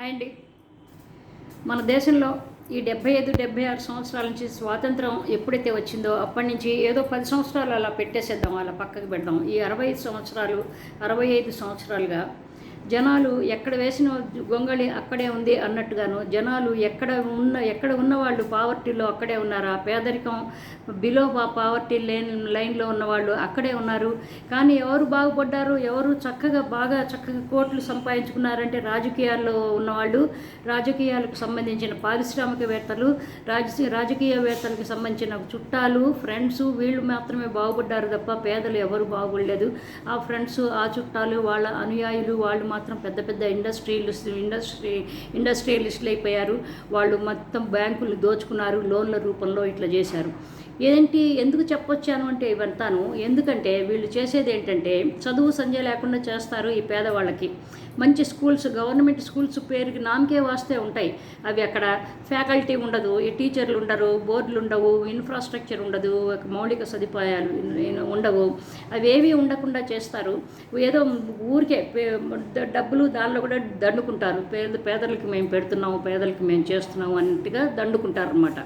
Hi అండి. మన దేశంలో ఈ డెబ్బై ఐదు డెబ్బై ఆరు సంవత్సరాల నుంచి స్వాతంత్రం ఎప్పుడైతే వచ్చిందో అప్పటి నుంచి ఏదో పది సంవత్సరాలు అలా పెట్టేసేద్దాం అలా పక్కకు పెడదాం. ఈ అరవై ఐదు సంవత్సరాలు అరవై ఐదు సంవత్సరాలుగా జనాలు ఎక్కడ వేసిన గొంగళి అక్కడే ఉంది అన్నట్టుగాను జనాలు ఎక్కడ ఉన్న ఎక్కడ ఉన్న వాళ్ళు పావర్టీలో అక్కడే ఉన్నారు? ఆ పేదరికం బిలో పావర్టీ లైన్ లైన్లో ఉన్నవాళ్ళు అక్కడే ఉన్నారు. కానీ ఎవరు బాగుపడ్డారు? ఎవరు చక్కగా బాగా చక్కగా కోట్లు సంపాదించుకున్నారంటే రాజకీయాల్లో ఉన్నవాళ్ళు రాజకీయాలకు సంబంధించిన పారిశ్రామికవేత్తలు రాజ రాజకీయవేత్తలకు సంబంధించిన చుట్టాలు ఫ్రెండ్స్ వీళ్ళు మాత్రమే బాగుపడ్డారు తప్ప పేదలు ఎవరు బాగుపడలేదు. ఆ ఫ్రెండ్స్ ఆ చుట్టాలు వాళ్ళ అనుయాయులు వాళ్ళు మాత్రం మాత్రం పెద్ద పెద్ద ఇండస్ట్రీలు ఇండస్ట్రీ ఇండస్ట్రియలిస్టులు అయిపోయారు. వాళ్ళు మొత్తం బ్యాంకులు దోచుకున్నారు లోన్ల రూపంలో ఇట్లా చేశారు. ఏంటి? ఎందుకు చెప్పొచ్చాను? అంటే ఇవంతాను ఎందుకంటే వీళ్ళు చేసేది ఏంటంటే చదువు సంజయ్ లేకుండా చేస్తారు ఈ పేదవాళ్ళకి. మంచి స్కూల్స్ గవర్నమెంట్ స్కూల్స్ పేరుకి నామకే వాస్తే ఉంటాయి. అవి అక్కడ ఫ్యాకల్టీ ఉండదు ఈ టీచర్లు ఉండరు బోర్డులు ఉండవు ఇన్ఫ్రాస్ట్రక్చర్ ఉండదు మౌలిక సదుపాయాలు ఉండవు. అవి ఏవి ఉండకుండా చేస్తారు. ఏదో ఊరికే డబ్బులు దానిలో కూడా దండుకుంటారు. పేద పేదలకి మేము పెడుతున్నాము పేదలకి మేము చేస్తున్నాము అన్నట్టుగా దండుకుంటారు అనమాట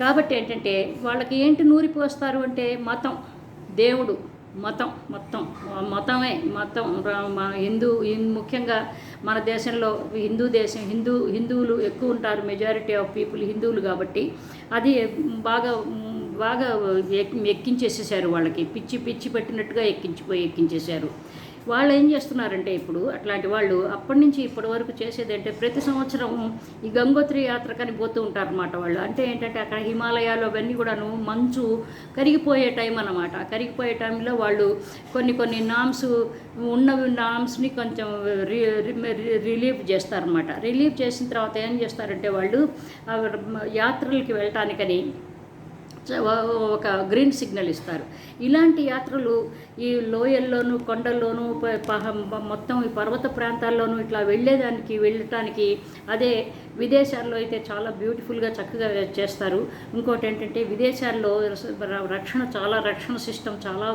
కాబట్టి ఏంటంటే వాళ్ళకి ఏంటి నూరిపోస్తారు అంటే మతం. దేవుడు మతం మొత్తం. మతమే మతం. మన హిందూ ముఖ్యంగా మన దేశంలో హిందూ దేశం హిందూ హిందువులు ఎక్కువ ఉంటారు మెజారిటీ ఆఫ్ పీపుల్ హిందువులు కాబట్టి అది బాగా బాగా ఎక్కించేసేసారు వాళ్ళకి. పిచ్చి పిచ్చి పెట్టినట్టుగా ఎక్కించిపోయి ఎక్కించేశారు వాళ్ళు ఏం చేస్తున్నారంటే ఇప్పుడు అట్లాంటి వాళ్ళు అప్పటి నుంచి ఇప్పటి వరకు చేసేది అంటే ప్రతి సంవత్సరం ఈ గంగోత్రి యాత్రకని పోతూ ఉంటారన్నమాట వాళ్ళు. అంటే ఏంటంటే అక్కడ హిమాలయాలు అవన్నీ కూడాను మంచు కరిగిపోయే టైం అనమాట కరిగిపోయే టైంలో వాళ్ళు కొన్ని కొన్ని నామ్స్ ఉన్నవి నామ్స్ని కొంచెం రి రి- రిలీఫ్ చేస్తారన్నమాట. రిలీఫ్ చేసిన తర్వాత ఏం చేస్తారంటే వాళ్ళు యాత్రలకి వెళ్ళటానికని ఒక గ్రీన్ సిగ్నల్ ఇస్తారు. ఇలాంటి యాత్రలు ఈ లోయల్లోనూ కొండల్లోనూ మొత్తం ఈ పర్వత ప్రాంతాల్లోనూ ఇట్లా వెళ్ళేదానికి వెళ్ళటానికి అదే విదేశాల్లో అయితే చాలా బ్యూటిఫుల్గా చక్కగా చేస్తారు. ఇంకోటి ఏంటంటే విదేశాల్లో రక్షణ చాలా రక్షణ సిస్టమ్ చాలా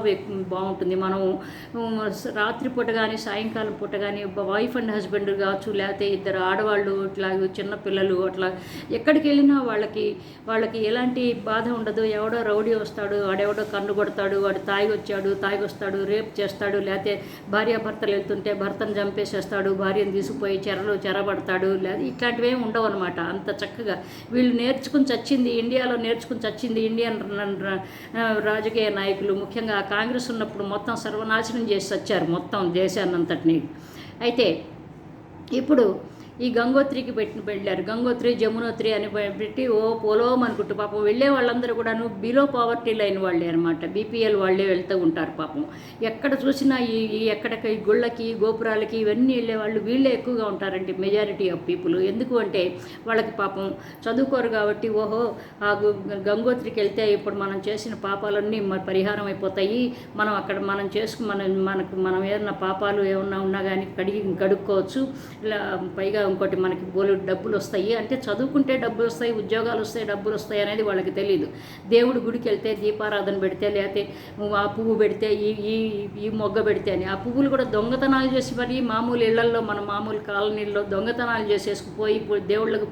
బాగుంటుంది. మనం రాత్రిపూట కానీ సాయంకాలం పూట కానీ వైఫ్ అండ్ హస్బెండ్ కావచ్చు లేకపోతే ఇద్దరు ఆడవాళ్ళు ఇట్లా చిన్న పిల్లలు అట్లా ఎక్కడికి వెళ్ళినా వాళ్ళకి వాళ్ళకి ఎలాంటి బాధ ఉండదు. ఎవడో రౌడీ వస్తాడు వాడెవడో కన్ను కొడతాడు వాడు తాగి వచ్చాడు తాగి వస్తాడు రేప్ చేస్తాడు లేకపోతే భార్యాభర్తలు వెళ్తుంటే భర్తను చంపేసేస్తాడు భార్యను తీసుకుపోయి చెరలో చెరబడతాడు లేదా ఇట్లాంటివేమి ఉండవు అనమాట అంత చక్కగా. వీళ్ళు నేర్చుకుని చచ్చింది ఇండియాలో నేర్చుకుని చచ్చింది ఇండియన్ రాజకీయ నాయకులు. ముఖ్యంగా కాంగ్రెస్ ఉన్నప్పుడు మొత్తం సర్వనాశనం చేసి వచ్చారు మొత్తం దేశాన్నంతటిని. అయితే ఇప్పుడు ఈ గంగోత్రికి పెట్టి వెళ్ళారు. గంగోత్రి జమునోత్రి అని పెట్టి ఓ పొలోం అనుకుంటూ పాపం వెళ్ళే వాళ్ళందరూ కూడాను బిలో పావర్టీ లైన్ వాళ్ళే అనమాట బీపీఎల్ వాళ్ళే వెళ్తూ ఉంటారు పాపం. ఎక్కడ చూసినా ఈ ఎక్కడికి ఈ గుళ్ళకి గోపురాలకి ఇవన్నీ వెళ్ళే వాళ్ళు వీళ్ళే ఎక్కువగా ఉంటారండి మెజారిటీ ఆఫ్ పీపుల్ ఎందుకు అంటే వాళ్ళకి పాపం చదువుకోరు కాబట్టి ఓహో ఆ గంగోత్రికి వెళ్తే ఇప్పుడు మనం చేసిన పాపాలన్నీ పరిహారం అయిపోతాయి. మనం అక్కడ మనం చేసుకు మన మనకు మనం ఏదైనా పాపాలు ఏమన్నా ఉన్నా కానీ కడిగి కడుక్కోవచ్చు. ఇలా పైగా ఇంకోటి మనకి బోలు డబ్బులు వస్తాయి అంటే చదువుకుంటే డబ్బులు వస్తాయి ఉద్యోగాలు వస్తాయి డబ్బులు వస్తాయి అనేది వాళ్ళకి తెలియదు దేవుడి గుడికి వెళ్తే దీపారాధన పెడితే లేకపోతే ఆ పువ్వు పెడితే ఈ ఈ ఈ మొగ్గ పెడితే అని. ఆ పువ్వులు కూడా దొంగతనాలు చేసి మరి మామూలు ఇళ్ళల్లో మన మామూలు కాలనీల్లో దొంగతనాలు చేసేసుకుపోయి పోయి దేవుళ్ళకు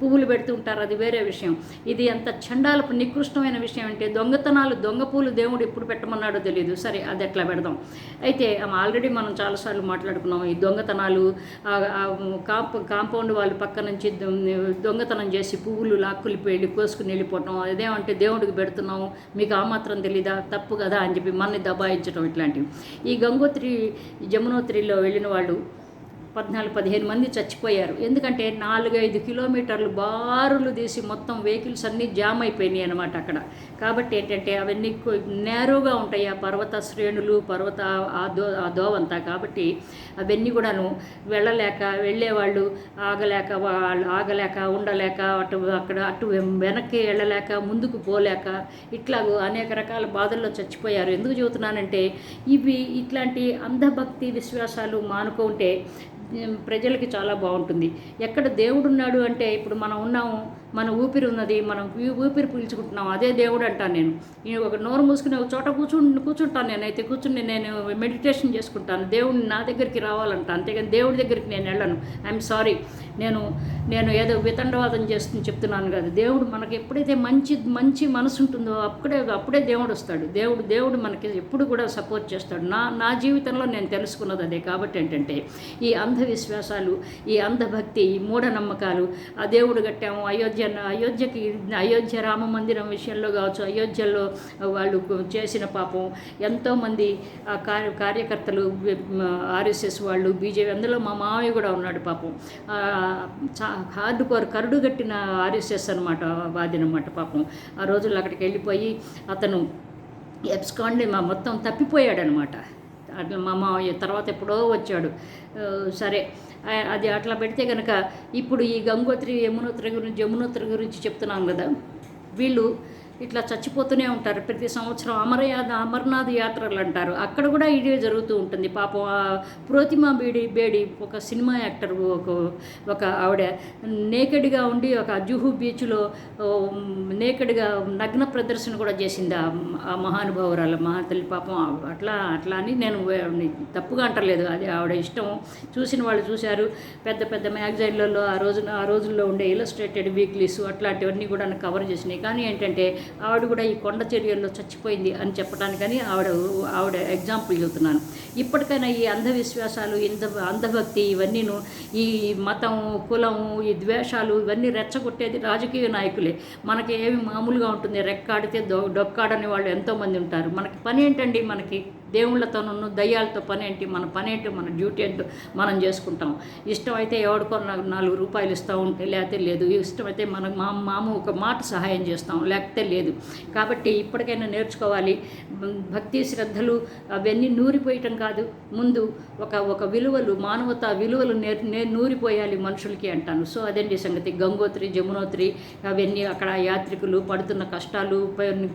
పువ్వులు పెడుతూ ఉంటారు. అది వేరే విషయం. ఇది ఎంత చండాలపు నికృష్టమైన విషయం అంటే దొంగతనాలు దొంగ పూలు దేవుడు ఎప్పుడు పెట్టమన్నాడో తెలియదు సరే అది ఎట్లా పెడదాం? అయితే ఆల్రెడీ మనం చాలాసార్లు మాట్లాడుకున్నాం ఈ దొంగతనాలు ఆ- కాంపౌండ్ వాళ్ళు పక్క నుంచి దొంగతనం చేసి పువ్వులు లాక్కులు వెళ్ళి కోసుకుని వెళ్ళిపోవటం అదేమంటే దేవుడికి పెడుతున్నాము మీకు ఆ మాత్రం తెలీదా తప్పు కదా అని చెప్పి మనని దబాయించడం ఇట్లాంటివి. ఈ గంగోత్రి జమునోత్రిలో వెళ్ళిన వాళ్ళు పద్నాలుగు పదిహేను మంది చచ్చిపోయారు. ఎందుకంటే నాలుగైదు కిలోమీటర్లు బారులు తీసి మొత్తం వెహికల్స్ అన్నీ జామ్ అయిపోయినాయి అనమాట అక్కడ. కాబట్టి ఏంటంటే అవన్నీ నేరుగా ఉంటాయి ఆ పర్వత శ్రేణులు పర్వత ఆ దో ఆ దోవంతా. కాబట్టి అవన్నీ కూడాను వెళ్ళలేక వెళ్ళేవాళ్ళు ఆగలేక వాళ్ళు ఆగలేక ఉండలేక అటు అక్కడ అటు వెనక్కి వెళ్ళలేక ముందుకు పోలేక ఇట్లాగూ అనేక రకాల బాధల్లో చచ్చిపోయారు. ఎందుకు చెబుతున్నానంటే ఇవి ఇట్లాంటి అంధభక్తి విశ్వాసాలు మానుకుంటే ప్రజలకి చాలా బాగుంటుంది. ఎక్కడ దేవుడు ఉన్నాడు అంటే ఇప్పుడు మనం ఉన్నాము మన ఊపిరి ఉన్నది మనం ఊపిరి పీల్చుకుంటున్నాం అదే దేవుడు అంటాను నేను. నేను ఒక నోరు మూసుకుని ఒక చోట కూర్చుని కూర్చుంటాను నేనైతే కూర్చుని నేను మెడిటేషన్ చేసుకుంటాను. దేవుడిని నా దగ్గరికి రావాలంట అంతేగాని దేవుడి దగ్గరికి నేను వెళ్ళను. ఐఎమ్ సారీ నేను నేను ఏదో వితండవాదం చేస్తు చెప్తున్నాను కదా దేవుడు మనకి ఎప్పుడైతే మంచి మంచి మనసు ఉంటుందో అప్పుడే అప్పుడే దేవుడు వస్తాడు. దేవుడు దేవుడు మనకి ఎప్పుడు కూడా సపోర్ట్ చేస్తాడు. నా నా జీవితంలో నేను తెలుసుకున్నది అదే. కాబట్టి ఏంటంటే ఈ అంధవిశ్వాసాలు ఈ అంధభక్తి ఈ మూఢనమ్మకాలు ఆ దేవుడు కట్టాము అయోధ్య అయోధ్యకి అయోధ్య రామ మందిరం విషయంలో కావచ్చు అయోధ్యలో వాళ్ళు చేసిన పాపం ఎంతోమంది కార్య కార్యకర్తలు ఆర్ఎస్ఎస్ వాళ్ళు బీజేపీ అందులో మా మామయ్య కూడా ఉన్నాడు పాపం. హార్డ్ కోర్ కరుడు కట్టిన ఆర్ఎస్ఎస్ అనమాట బాధినమాట అనమాట పాపం. ఆ రోజుల్లో అక్కడికి వెళ్ళిపోయి అతను ఎబ్స్కాండ్ మా మొత్తం తప్పిపోయాడనమాట అట్లా మా మావయ్య తర్వాత ఎప్పుడో వచ్చాడు. సరే అది అట్లా పెడితే కనుక ఇప్పుడు ఈ గంగోత్రి యమునోత్రి గురించి యమునోత్రి గురించి చెప్తున్నాం కదా. వీళ్ళు ఇట్లా చచ్చిపోతూనే ఉంటారు. ప్రతి సంవత్సరం అమరయాద అమర్నాథ్ యాత్రలు అంటారు. అక్కడ కూడా ఇదే జరుగుతూ ఉంటుంది. పాపం ప్రోతిమా బేడి బేడి ఒక సినిమా యాక్టర్ ఒక ఒక ఆవిడ నేకెడ్గా ఉండి ఒక జుహు బీచ్లో నేకెడ్గా నగ్న ప్రదర్శన కూడా చేసింది ఆ మహానుభావురాలు. మహాతల్లి పాపం అట్లా అట్లా అని నేను తప్పుగా అంటలేదు. అది ఆవిడ ఇష్టం. చూసిన వాళ్ళు చూశారు. పెద్ద పెద్ద మ్యాగజైన్లలో ఆ రోజున ఆ రోజుల్లో ఉండే ఇలస్ట్రేటెడ్ వీక్లీస్ అట్లాంటివన్నీ కూడా కవర్ చేసినాయి. కానీ ఏంటంటే ఆవిడ కూడా ఈ కొండ చర్యల్లో చచ్చిపోయింది అని చెప్పడానికని ఆవిడ ఆవిడ ఎగ్జాంపుల్ చెబుతున్నాను. ఇప్పటికైనా ఈ అంధవిశ్వాసాలు ఇంద అంధభక్తి ఇవన్నీను ఈ మతం కులం ఈ ద్వేషాలు ఇవన్నీ రెచ్చగొట్టేది రాజకీయ నాయకులే. మనకి ఏమి మామూలుగా ఉంటుంది రెక్కాడితే దొ డొక్కాడని వాళ్ళు ఎంతోమంది ఉంటారు. మనకి పని ఏంటండి మనకి? దేవుళ్ళతోనూ దయ్యాలతో పని ఏంటి మన పని ఏంటి మన డ్యూటీ ఏంటో మనం చేసుకుంటాం. ఇష్టమైతే ఎవరికో నాకు నాలుగు రూపాయలు ఇస్తూ ఉంటే లేకపోతే లేదు. ఇష్టమైతే మన మా మామ ఒక మాట సహాయం చేస్తాం లేకపోతే లేదు. కాబట్టి ఇప్పటికైనా నేర్చుకోవాలి. భక్తి శ్రద్ధలు అవన్నీ నూరిపోయటం కాదు. ముందు ఒక ఒక విలువలు మానవత విలువలు నేర్ నే నూరిపోయాలి మనుషులకి అంటాను. సో అదండి సంగతి. గంగోత్రి జమునోత్రి అవన్నీ అక్కడ యాత్రికులు పడుతున్న కష్టాలు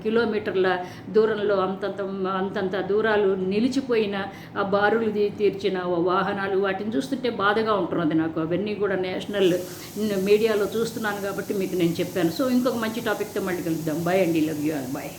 కిలోమీటర్ల దూరంలో అంతంత అంతంత దూరాలు నిలిచిపోయిన ఆ బారులు తీర్చిన వాహనాలు వాటిని చూస్తుంటే బాధగా ఉంటున్నది నాకు. అవన్నీ కూడా నేషనల్ మీడియాలో చూస్తున్నాను కాబట్టి మీకు నేను చెప్పాను. సో ఇంకొక మంచి టాపిక్తో మళ్ళీ కలుద్దాం. బాయ్ అండి. Love you all bye